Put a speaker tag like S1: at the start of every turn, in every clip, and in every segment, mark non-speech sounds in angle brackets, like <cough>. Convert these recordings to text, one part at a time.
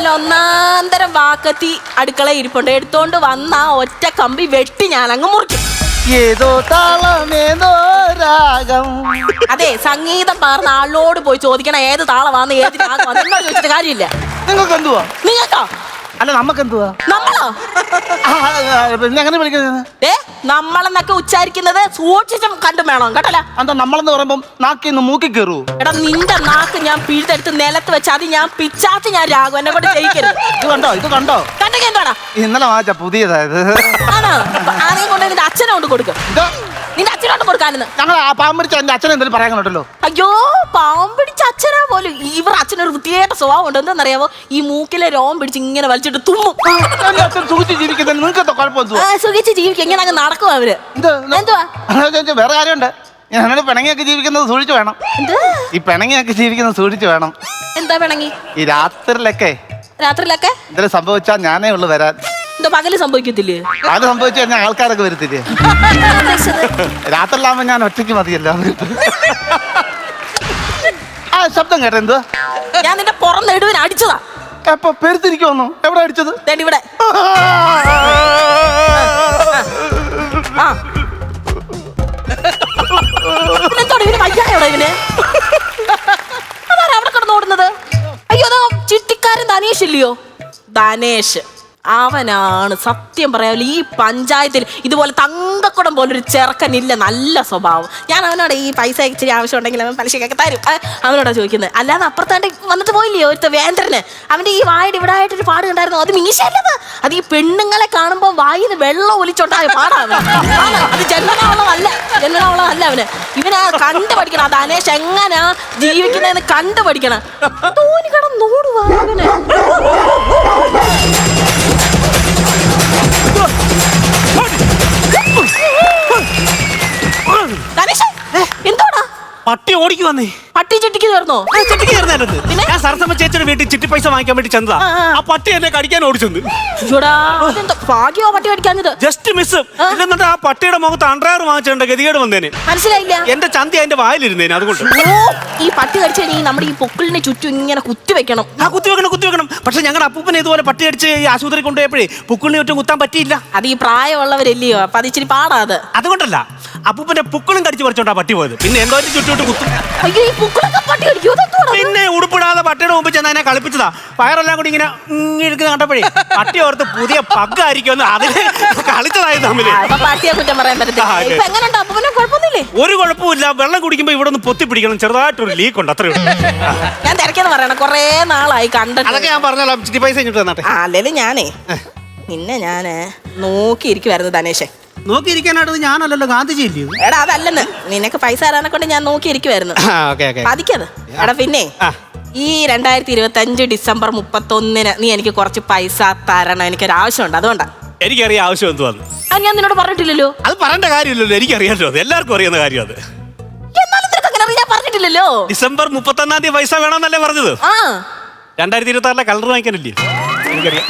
S1: നല്ല ഒന്നാന്തരം വാക്കത്തി അടുക്കള ഇരിപ്പുണ്ട്. എടുത്തോണ്ട് വന്ന ഒറ്റ കമ്പി വെട്ടി ഞാൻ അങ്ങ് മുറിക്കും.
S2: ഏതോ താളമേതോ രാഗം.
S1: അതെ സംഗീതം പാർന്ന ആളോട് പോയി ചോദിക്കണം ഏത് താളമാന്ന് ഏത് രാഗമാന്ന്. എന്നോട് ചോദിച്ചിട്ട് കാര്യമില്ല.
S2: നിങ്ങൾക്ക് എന്തുവാ
S1: നിങ്ങൾക്കോ?
S2: അല്ല നമുക്ക് എന്തുവാ
S1: നമ്മളോ
S2: പിന്നെ എങ്ങനെ വിളിക്കുന്നത്?
S1: ഏ നമ്മളെന്നൊക്കെ ഉച്ചാരിക്കുന്നത് സൂക്ഷിച്ചും കണ്ടും വേണം കേട്ടല്ല?
S2: എന്താ നമ്മളെന്ന് പറയുമ്പം നാക്കിന്ന് മൂക്കി കയറൂ
S1: എടാ നിന്റെ നാക്ക് ഞാൻ പിഴുതെടുത്ത് നിലത്ത് വെച്ച് അത് ഞാൻ പിച്ചാച്ച് ഞാൻ രാഘു എന്നെ കൊണ്ട് <laughs> ജയിക്കരുത്
S2: ഇത് കണ്ടോ ഇത് കണ്ടോ? ഇന്നലെ വാച്ച പുതിയതായത്.
S1: ആണോ? ആരെയും കൊണ്ട് നിന്റെ അച്ഛനെ കൊണ്ട് കൊടുക്കും. നിന്റെ അച്ഛനോട് കൊടുക്കാനെന്ന്.
S2: ഞങ്ങൾ ആ പാമ്പരിച്ച എന്റെ അച്ഛൻ എന്തെങ്കിലും പറയാൻ കണ്ടല്ലോ
S1: അയ്യോ പാവം പിടിച്ച അച്ഛനാ പോലും. ഇവർ അച്ഛനൊരു വൃത്തിയായിട്ട സ്വഭാവം ഉണ്ട് എന്താണെന്നറിയാവോ ഈ മൂക്കിലെ രോമം പിടിച്ച് ഇങ്ങനെ വലിച്ചിട്ട് തുമ്മും.
S2: എന്റെ അച്ഛൻ സുഖിച്ച് നിങ്ങൾക്ക്
S1: ആ, സുഖിച്ച് ജീവിക്കും. ഇങ്ങനെ അങ്ങ് നടക്കും
S2: അവർ?
S1: എന്തുവാ?
S2: വേറെ കാര്യമുണ്ട് ഞാനാണ് പിണങ്ങിയൊക്കെ ജീവിക്കുന്നത് സൂക്ഷിച്ചു വേണം.
S1: എന്ത്?
S2: ഈ പിണങ്ങിയൊക്കെ ജീവിക്കുന്നത് സൂക്ഷിച്ചു വേണം.
S1: എന്താ പിണങ്ങി?
S2: ഈ രാത്രിയിലൊക്കെ
S1: രാത്രിയിലൊക്കെ?
S2: എന്തെങ്കിലും സംഭവിച്ചാൽ ഞാനേ ഉള്ളു വരാൻ.
S1: എന്താ പകൽ സംഭവിക്കത്തില്ലേ?
S2: അത് സംഭവിച്ചു കഴിഞ്ഞാൽ ആൾക്കാരൊക്കെ വരത്തില്ലേ? <laughs> രാത്രിയിലാവുമ്പോ ഞാൻ ഒറ്റയ്ക്ക് മതിയല്ലോ. ആ ശബ്ദം കേട്ടോ എന്തുവാ?
S1: ഞാൻ നിന്റെ പുറം നെടുവിന് അടിച്ചതാ.
S2: എപ്പൊ പെരുത്തിരിക്കുവന്നു? എവിടെ അടിച്ചത്?
S1: ഇവിടെ. ആ. ചിട്ടിക്കാരൻ ധനേഷ് ഇല്ലയോ ധനേഷ് അവനാണ്. സത്യം പറയാമല്ലോ ഈ പഞ്ചായത്തിൽ ഇതുപോലെ തങ്കക്കുടം പോലൊരു ചെറുക്കനില്ല നല്ല സ്വഭാവം. ഞാൻ അവനോട് ഈ പൈസ ഇച്ചിരി ആവശ്യം ഉണ്ടെങ്കിൽ അവൻ പലിശക്കൊക്കെ തരും. അവനോടാ ചോദിക്കുന്നത്. അല്ലാതെ അപ്പുറത്താണ്ട് വന്നിട്ട് പോയില്ലേ ഒരുത്ത വേന്ദ്രന്? അവന്റെ ഈ വായുടെ ഇവിടെ ആയിട്ടൊരു പാട് കണ്ടായിരുന്നു അത് മീശല്ലത് അത് ഈ പെണ്ണുങ്ങളെ കാണുമ്പോൾ വായിന്ന് വെള്ളം ഒലിച്ചോണ്ടായ പാടാണ്. അത് ജന്മനാവളമല്ല ജന്മനാവളമല്ല അവന്. ഇവനാ കണ്ടു പഠിക്കണം അത് അനേഷ് എങ്ങനാ ജീവിക്കുന്നതെന്ന് കണ്ടു പഠിക്കണം തോന്നി കിടന്നോടുവാ അവന്.
S3: പട്ടി ഓടിക്ക് വന്നേ
S1: പട്ടി ചിട്ടിക്ക് തീർന്നോ
S3: ചിട്ടിക്ക് ഞാൻ സരസമ്മ ചേച്ചിയുടെ വീട്ടിൽ ചിട്ടി പൈസ വാങ്ങിക്കാൻ വേണ്ടി ചെന്നതാ.
S1: ആ,
S3: പട്ടി എന്നെ കടിക്കാൻ ഓടിച്ചെന്ന്
S1: ഭാഗ്യോ പട്ടി കടിക്കാഞ്ഞത്.
S3: ജസ്റ്റ് മിസ് എന്നിട്ട് ആ പട്ടിയുടെ മുഖത്ത് അണ്ടർവെയർ വാങ്ങിച്ചിട്ടുണ്ട് ഗതികേട് വന്നേനെ.
S1: മനസ്സിലായില്ല.
S3: എന്റെ ചന്തി അതിന്റെ വായിലിരുന്നേനെ അതുകൊണ്ട്.
S1: ഈ പട്ടി കടിച്ചു കഴിഞ്ഞാൽ നമ്മുടെ ഈ പൊക്കിളിന് ചുറ്റും ഇങ്ങനെ കുത്തി വെക്കണം.
S3: ആ കുത്തി വെക്കണം കുത്തി വെക്കണം. പക്ഷെ ഞങ്ങളുടെ അപ്പൂപ്പനെ ഇതുപോലെ പട്ടി അടിച്ച് ഈ ആശുപത്രി കൊണ്ടുപോയപ്പോഴേ പൊക്കിളിന് ചുറ്റും കുത്താൻ പറ്റിയില്ല.
S1: അത് ഈ പ്രായമുള്ളവരല്ലയോ? അപ്പൊ അത് ഇച്ചിരി പാടാ അത്.
S3: അതുകൊണ്ടല്ല അപ്പൂപ്പന്റെ പുക്കളും കടിച്ച് പറിച്ചോണ്ടാ പട്ടി പോയത്. പിന്നെ എന്തോ ചുറ്റോട്ട് കുത്തും.
S1: അയ്യോ ഈ
S3: പിന്നെ ഉടുപ്പിടാതെ പട്ടിയുടെ മുമ്പ് ചെന്ന് എന്നെ കളിപ്പിച്ചതാ. വയറെല്ലാം കൂടി ഇങ്ങനെ ഇങ്ങനെ കണ്ടപ്പോഴേ പട്ടി ഓർത്ത് പുതിയ പഗ്ഗായിരിക്കും അതിന് കളിച്ചതായി
S1: തമ്മിൽ.
S3: ഒരു കുഴപ്പമില്ല വെള്ളം കുടിക്കുമ്പോ ഇവിടെ ഒന്ന് പൊത്തി പിടിക്കണം. ചെറുതായിട്ടൊരു ലീക്ക് ഉണ്ട് അത്രേ
S1: ഞാൻ തിരക്കെന്ന് പറയണം. കൊറേ നാളായി കണ്ടത്
S3: അതൊക്കെ ഞാൻ പറഞ്ഞല്ലോ. പൈസ തന്നാട്ടെ
S1: അല്ലേലും ഞാനേ നിന്നെ ഞാൻ നോക്കിയിരിക്കുവായിരുന്നു ധനേഷേ
S3: നോക്കിയിരിക്കാനായിട്ട് ഞാനല്ലല്ലോ ഗാന്ധിജി ഇല്ലയോ
S1: എടാ അതല്ലെന്ന്. നിനക്ക് പൈസ തരാനെ കൊണ്ട് ഞാൻ നോക്കിയിരിക്കുവായിരുന്നു.
S3: Okay okay.
S1: പതിക്കത് എടാ പിന്നെ
S3: ആ.
S1: ഈ രണ്ടായിരത്തി ഇരുപത്തി അഞ്ച് ഡിസംബർ മുപ്പത്തൊന്നിന് നീ എനിക്ക് കുറച്ച് പൈസ തരണം. എനിക്കൊരു ആവശ്യമുണ്ട് അതുകൊണ്ടാ.
S3: എനിക്കറിയാം ആവശ്യം എന്തുവാന്ന്.
S1: അത് ഞാൻ നിന്നോട് പറഞ്ഞിട്ടില്ലല്ലോ.
S3: അത് പറയേണ്ട കാര്യമില്ലല്ലോ. എനിക്കറിയാലോ അത്. എല്ലാവർക്കും അറിയുന്ന കാര്യം അത്.
S1: എന്നാലും നിനക്ക് അങ്ങനെ അറിയാൻ പറഞ്ഞിട്ടില്ലല്ലോ.
S3: ഡിസംബർ മുപ്പത്തൊന്നാം തീയതി പൈസ വേണമെന്നല്ലേ പറഞ്ഞത്?
S1: ആ.
S3: രണ്ടായിരത്തി ഇരുപത്തി ആറിലെ കളർ വാങ്ങിക്കാനില്ലേ? എനിക്കറിയാം.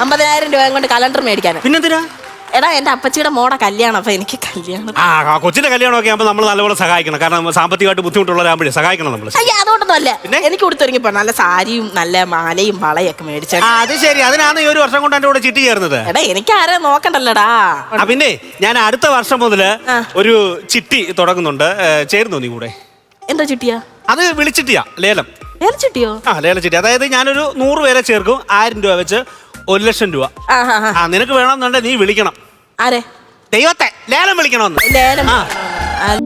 S1: അമ്പതിനായിരം രൂപ കൊണ്ട് കലണ്ടർ മേടിക്കാൻ
S3: പിന്നെന്തിനാ?
S1: എടാ എന്റെ അപ്പച്ചിയുടെ മോടെ കല്യാണം അപ്പൊ എനിക്ക് കല്യാണം.
S3: ആ ആ, കൊച്ചിന്റെ കല്യാണമൊക്കെ ആകുമ്പോൾ നമ്മൾ നല്ലപോലെ സഹായിക്കണം. കാരണം സാമ്പത്തികമായിട്ട് ബുദ്ധിമുട്ടുള്ളവരാകുമ്പോഴേ സഹായിക്കണം നമ്മൾ
S1: അയ്യ അതുകൊണ്ടൊന്നും അല്ല
S3: പിന്നെ?
S1: എനിക്ക് കൊടുത്തൊരുങ്ങിപ്പോ നല്ല സാരിയും നല്ല മാലയും വളയൊക്കെ ഒക്കെ
S3: ആ അത് ശരി. അതിനാണ് ഈ ഒരു വർഷം കൊണ്ട് എന്റെ കൂടെ ചിട്ടി ചേർന്നത്.
S1: എടാ എനിക്ക് ആരെ നോക്കണ്ടല്ലോടാ?
S3: ആ പിന്നെ ഞാൻ അടുത്ത വർഷം മുതൽ
S1: ആ.
S3: ഒരു ചിട്ടി തുടങ്ങുന്നുണ്ട്. ഏ, ചേരുന്നു നീ കൂടെ?
S1: എന്താ ചിട്ടിയാ?
S3: അത് വിളിച്ചിട്ടിയാ ലേലം.
S1: ലേല ചിട്ടിയോ?
S3: ആ ലേലം ചിട്ടി. അതായത് ഞാനൊരു നൂറ് പേരെ ചേർക്കും. ആയിരം രൂപ വെച്ച് ഒരു ലക്ഷം രൂപ. ആ നിനക്ക് വേണമെന്നുണ്ടെ നീ വിളിക്കണം.
S1: ആരെ?
S3: ദൈവത്തെ ലേലം വിളിക്കണമെന്ന്.
S1: ലേലം.
S3: ആ.
S1: ആ,